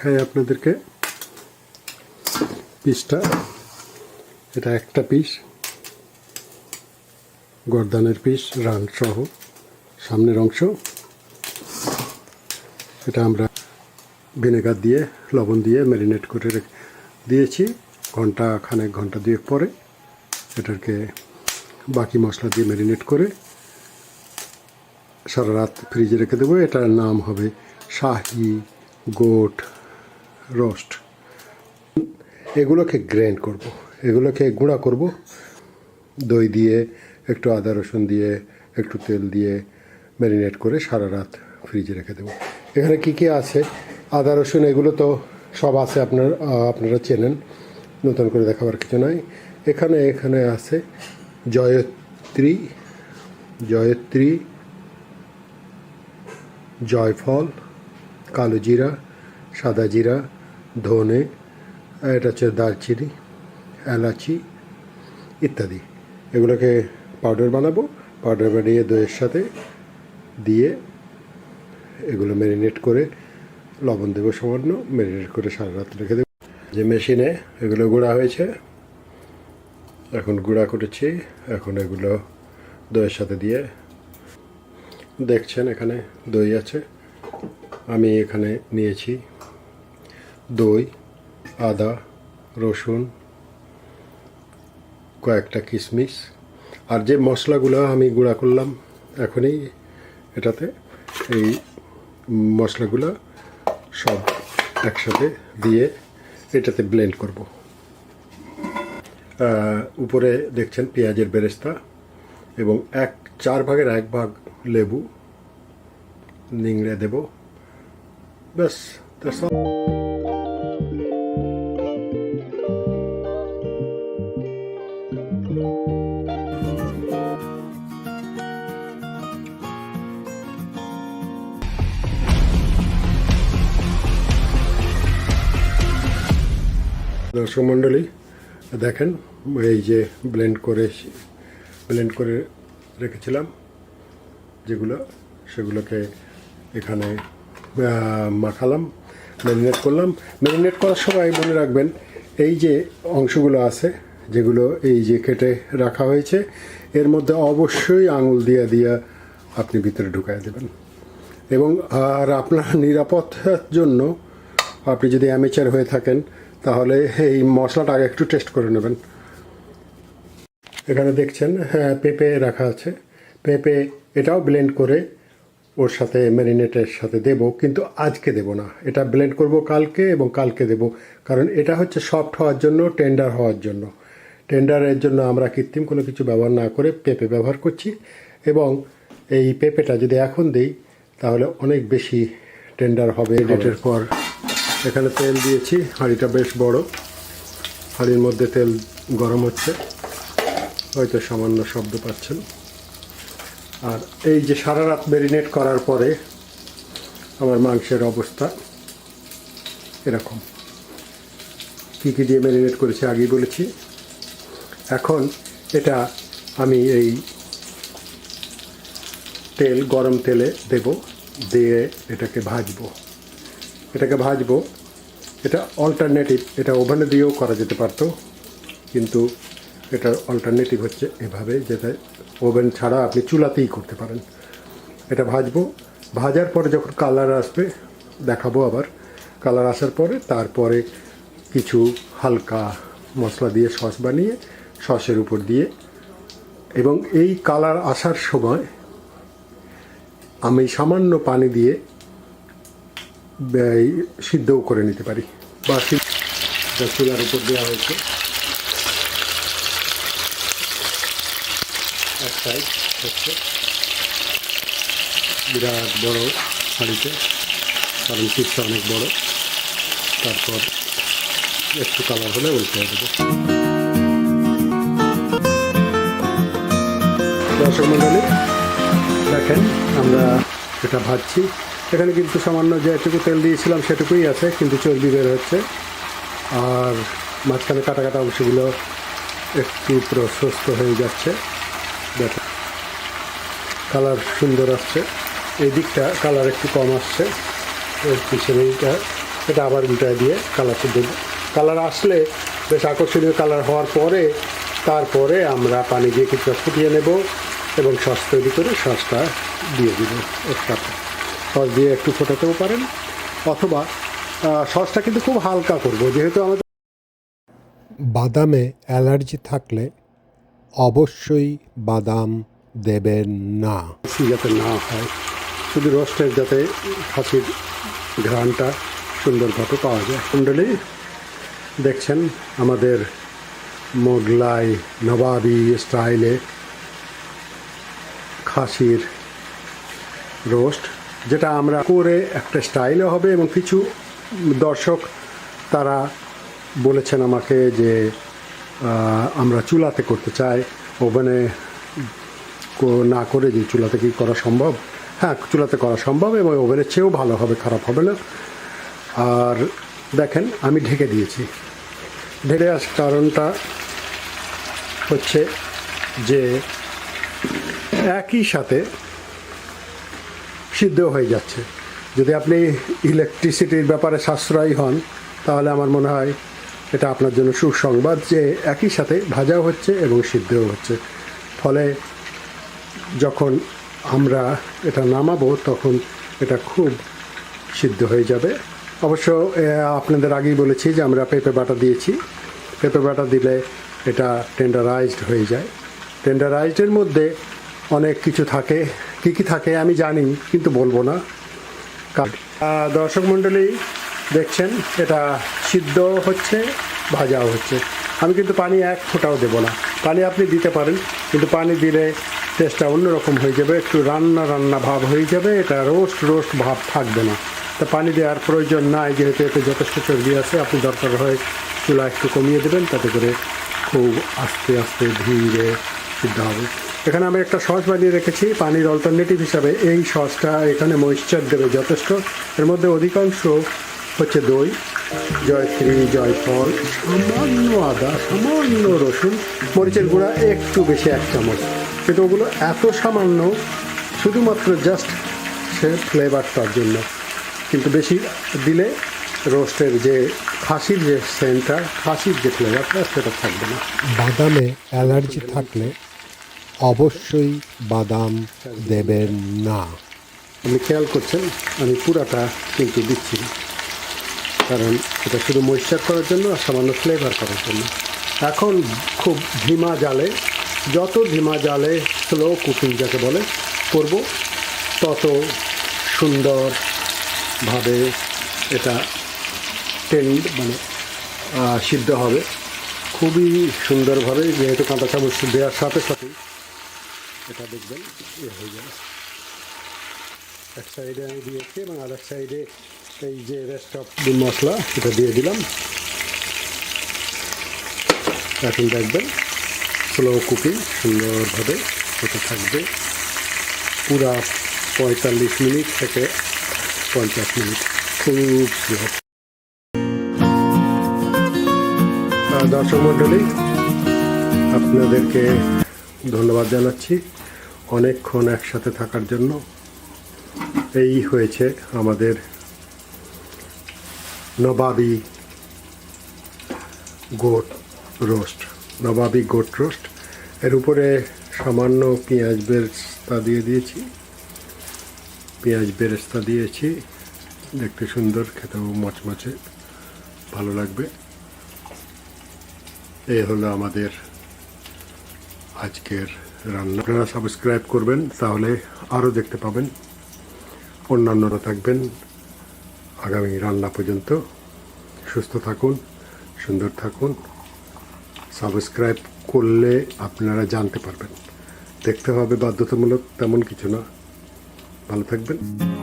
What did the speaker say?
দেখাই আপনাদেরকে। পিসটা, এটা একটা পিস। গর্দানের পিস, রান সহ, সামনের অংশ। এটা আমরা ভিনেগার দিয়ে, লবণ দিয়ে ম্যারিনেট করে দিয়েছি। ঘণ্টা খানেক, ঘণ্টা দুয়েক পরে এটাকে বাকি মশলা দিয়ে ম্যারিনেট করে সারা রাত ফ্রিজে রেখে দেবো। এটার নাম হবে শাহি গোট রোস্ট। এগুলোকে গ্রাইন্ড করব। এগুলোকে গুঁড়া করব। দই দিয়ে, একটু আদা রসুন দিয়ে, একটু তেল দিয়ে ম্যারিনেট করে সারা রাত ফ্রিজে রেখে দেবো। এখানে কি কি আছে? আদা, রসুন, এগুলো তো সব আছে আপনার আপনারা চেনেন। নতুন করে দেখাবার কিছু নাই। এখানে এখানে আছে জয়ত্রী জয়ত্রী, জয়ফল, কালো জিরা, সাদা জিরা ধনে, এটা হচ্ছে দারচিনি, এলাচি ইত্যাদি। এগুলোকে পাউডার বানাবো পাউডার বানিয়ে দইয়ের সাথে দিয়ে এগুলো ম্যারিনেট করে লবণ দেবো সামান্য ম্যারিনেট করে সারা রাত রেখে দেবো। যে মেশিনে এগুলো গুঁড়া হয়েছে, এখন গুঁড়া করেছি, এখন এগুলো দইয়ের সাথে দিয়ে দেখছেন এখানে দই আছে। আমি এখানে নিয়েছি দই, আদা, রসুন, কয়েকটা কিশমিশ। আর যে মশলাগুলো আমি গুঁড়া করলাম এখনই এটাতে এই মশলাগুলো সব একসাথে দিয়ে এটাতে ব্লেন্ড করব। উপরে দেখছেন পেঁয়াজের বেরেস্তা এবং এক, চার ভাগের এক ভাগ লেবু, নিংড়ে দেব। ব্যাস, that's all. দর্শক মণ্ডলী, দেখেন, এই যে ব্লেন্ড করে ব্লেন্ড করে রেখেছিলাম যেগুলো, সেগুলোকে এখানে মাখালাম ম্যারিনেট করলাম। ম্যারিনেট করার সময় মনে রাখবেন, এই যে অংশগুলো আছে, যেগুলো এই যে কেটে রাখা হয়েছে, এর মধ্যে অবশ্যই আঙুল দিয়ে দিয়ে আপনি ভিতরে ঢুকায় দেবেন। এবং, আর আপনার নিরাপত্তার জন্য আপনি যদি অ্যামেচার হয়ে থাকেন তাহলে এই মশলাটা আগে একটু টেস্ট করে নেবেন। এখানে দেখছেন হ্যাঁ পেঁপে রাখা আছে। পেঁপে এটাও ব্লেন্ড করে ওর সাথে ম্যারিনেটের সাথে দেব কিন্তু আজকে দেব না। এটা ব্লেন্ড করব কালকে এবং কালকে দেব কারণ এটা হচ্ছে সফট হওয়ার জন্য টেন্ডার হওয়ার জন্য। টেন্ডারের জন্য আমরা কৃত্রিম কোনো কিছু ব্যবহার না করে পেঁপে ব্যবহার করছি এবং এই পেঁপেটা যদি এখন দিই তাহলে অনেক বেশি টেন্ডার হবে ডেটের পর। এখানে তেল দিয়েছি, হাঁড়িটা বেশ বড়। হাঁড়ির মধ্যে তেল গরম হচ্ছে। হয়তো সামান্য শব্দ পাচ্ছেন। আর এই যে সারা রাত ম্যারিনেট করার পরে আমার মাংসের অবস্থা এরকম। কী কী দিয়ে ম্যারিনেট করেছি আগেই বলেছি। এখন এটা আমি এই তেল, গরম তেলে দেব, দিয়ে এটাকে ভাজবো। এটাকে ভাজবো। এটা অল্টারনেটিভ এটা ওভেনে দিয়েও করা যেতে পারতো, কিন্তু এটার অল্টারনেটিভ হচ্ছে এভাবে, যেটা ওভেন ছাড়া আপনি চুলাতেই করতে পারেন। এটা ভাজবো। ভাজার পরে যখন কালার আসবে, দেখাবো আবার। কালার আসার পরে তারপরে কিছু হালকা মশলা দিয়ে সস বানিয়ে সসের উপর দিয়ে, এবং এই কালার আসার সময় আমি সামান্য পানি দিয়ে সিদ্ধও করে নিতে পারি। বা চুলার উপর দেওয়া হয়েছে। হচ্ছে বিরাট বড় হাঁড়িতে কারণ পিসটা অনেক বড়। তারপর একটু কালার হলে উল্টে দেবো। দর্শক মণ্ডলী, দেখেন আমরা এটা ভাজছি এখানে কিন্তু সামান্য যেটুকু তেল দিয়েছিলাম সেটুকুই আছে, কিন্তু চর্বি বের হচ্ছে। আর মাঝখানে কাটা কাটা অংশগুলো একটু প্রশস্ত হয়ে যাচ্ছে। দেখো, কালার সুন্দর আসছে। এই দিকটা কালার একটু কম আসছে। পিছনে এইটা, এটা আবার উল্টায় দিয়ে কালারটা দেবো কালার আসলে বেশ আকর্ষণীয় কালার হওয়ার পরে, তারপরে আমরা পানি দিয়ে কিছুটা ফুটিয়ে নেব এবং সস তৈরি করে সসটা দিয়ে দিব একটা সস দিয়ে একটু ফোটাতেও পারেন। অথবা সসটা কিন্তু খুব হালকা করব যেহেতু আমাদের বাদামে অ্যালার্জি থাকলে অবশ্যই বাদাম দেবেন না। যাতে না হয় শুধু রোস্টের যাতে খাসির ঘ্রাণটা সুন্দরভাবে পাওয়া যায়। কুণ্ডলি দেখছেন আমাদের মোগলাই নবাবি স্টাইলে খাসির রোস্ট। যেটা আমরা করে একটা স্টাইলে হবে এবং কিছু দর্শক তারা বলেছেন আমাকে যে আমরা চুলাতে করতে চাই, ওভেনে না করে যে চুলাতে কি করা সম্ভব? হ্যাঁ চুলাতে করা সম্ভব এবং ওভেনের চেয়েও ভালো হবে, খারাপ হবে না। আর দেখেন, আমি ঢেকে দিয়েছি। ঢেকে আসার কারণটা হচ্ছে যে, একই সাথে সিদ্ধ হয়ে যাচ্ছে। যদি আপনি ইলেকট্রিসিটির ব্যাপারে সাশ্রয়ী হন, তাহলে আমার মনে হয় এটা আপনার জন্য সুসংবাদ যে একই সাথে ভাজাও হচ্ছে এবং সিদ্ধও হচ্ছে। ফলে যখন আমরা এটা নামাবো, তখন এটা খুব সিদ্ধ হয়ে যাবে। অবশ্য আপনাদের আগেই বলেছি যে আমরা পেঁপে বাটা দিয়েছি। পেঁপে বাটা দিলে এটা টেন্ডারাইজড হয়ে যায়। টেন্ডারাইজডের মধ্যে অনেক কিছু থাকে। কি কি থাকে আমি জানি, কিন্তু বলব না। দর্শক মণ্ডলী দেখছেন, এটা সিদ্ধ হচ্ছে, ভাজাও হচ্ছে। আমি কিন্তু পানি এক ফোঁটাও দেবো না। পানি আপনি দিতে পারেন, কিন্তু পানি দিলে টেস্টটা অন্যরকম হয়ে যাবে, একটু রান্না রান্না ভাব হয়ে যাবে, এটা রোস্ট রোস্ট ভাব থাকবে না। তা পানি দেওয়ার প্রয়োজন নাই, যেহেতু এতে যথেষ্ট চর্বি আছে, আপনি দরকার হয় চুলা একটু কমিয়ে দেবেন, তাতে করে খুব আস্তে আস্তে ধীরে সিদ্ধ হবে। এখানে আমি একটা সস বানিয়ে রেখেছি, পানির অল্টারনেটিভ হিসাবে। এই সসটা এখানে ময়েশ্চার দেবে যথেষ্ট। এর মধ্যে অধিকাংশ হচ্ছে দই জয়ত্রী জয়ফল, সামান্য আদা, সামান্য রসুন, মরিচের গুঁড়া, একটু বেশি এক চামচ। কিন্তু ওগুলো এত সামান্য, শুধুমাত্র জাস্ট সে ফ্লেভারটার জন্য। কিন্তু বেশি দিলে রোস্টের যে খাসির যে সেন্টার খাসির যে ফ্লেভারটা সেটা থাকবে না। বাদামে অ্যালার্জি থাকলে অবশ্যই বাদাম দেবেন না। আপনি খেয়াল করছেন, আমি পুরাটা কিন্তু দিচ্ছি কারণ এটা শুধু ময়েশ্চার করার জন্য আর সামান্য ফ্লেভার করার জন্য। এখন খুব ধিমা জালে, যত ধিমা জালে স্লো কুকিং যাকে বলে, করব, তত সুন্দরভাবে এটা টেন্ড মানে সিদ্ধ হবে। খুবই সুন্দরভাবে, যেহেতু কাঁটা চামচ দেওয়ার সাথে সাথেই এটা দেখবেন ইয়ে হয়ে যাবে। এক সাইডে আমি দিয়েছি এবং আর এক সাইডে এই যে রেস্ট অফ মশলা সেটা দিয়ে দিলাম। এখন দেখবেন স্লো কুকিং সুন্দরভাবে হতে থাকবে। পুরা পঁয়তাল্লিশ মিনিট থেকে পঞ্চাশ মিনিট খুব দর্শক মণ্ডলী, আপনাদেরকে ধন্যবাদ জানাচ্ছি। অনেকক্ষণ একসাথে থাকার জন্য এই হয়েছে আমাদের Nawabi goat roast, Nawabi goat roast. এর উপরে সামান্য পেঁয়াজ বেরেস্তা দিয়ে দিয়েছি। পেঁয়াজ বেরেস্তা দিয়েছি। দেখতে সুন্দর, খেতেও মচমচে, ভালো লাগবে। এই হলো আমাদের আজকের রান্না। আপনারা সাবস্ক্রাইব করবেন, তাহলে আরও দেখতে পাবেন। অন্যান্যরা থাকবেন। আগামী রান্না পর্যন্ত সুস্থ থাকুন, সুন্দর থাকুন। সাবস্ক্রাইব করলে আপনারা জানতে পারবেন। দেখতে হবে বাধ্যতামূলক, তেমন কিছু না। ভালো থাকবেন।